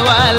Hawaii.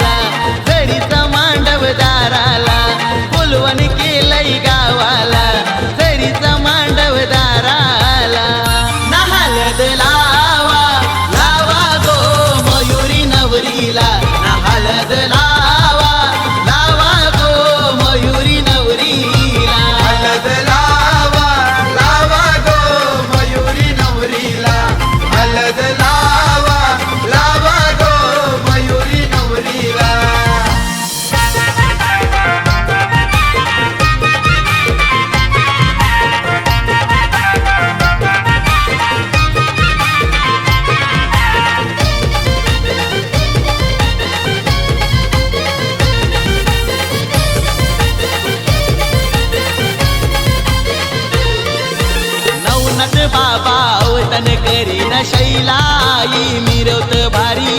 म्हणत बाबा ओतन करी न शैलाई मिरवत भारी.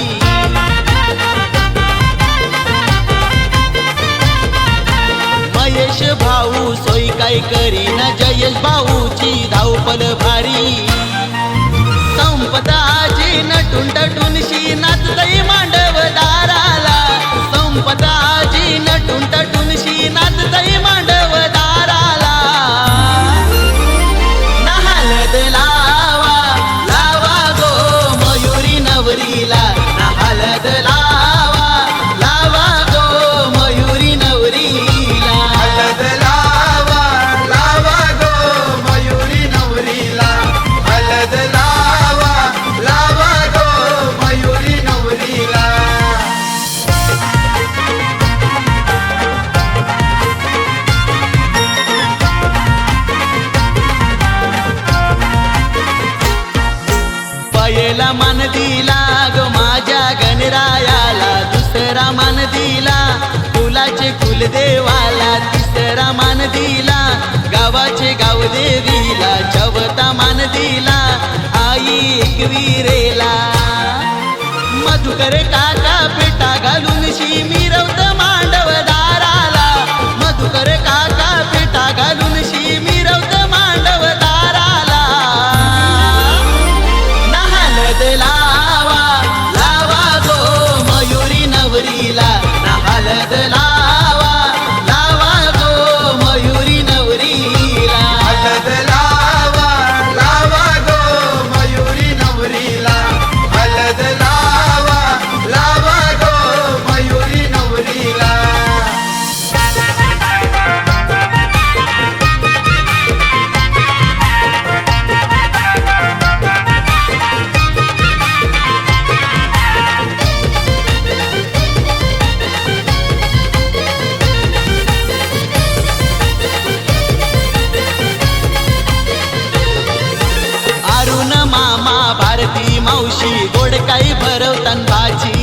महेश भाऊ सोई काय करी न जयेश भाऊची धावपल भारी. संपदाची नटून टटून शिना दिला ग माझ्या गणरायाला दुसरा मान दिला फुलाचे कुलदेवाला तिसरा मान दिला गावाचे गावदेवीला चवता मान दिला आई एकवीरेला मधुकर काका पेटा घालून शी मिरवत मांडव दाराला. मधुकर ती मावशी गोड काही भरवतान भाजी.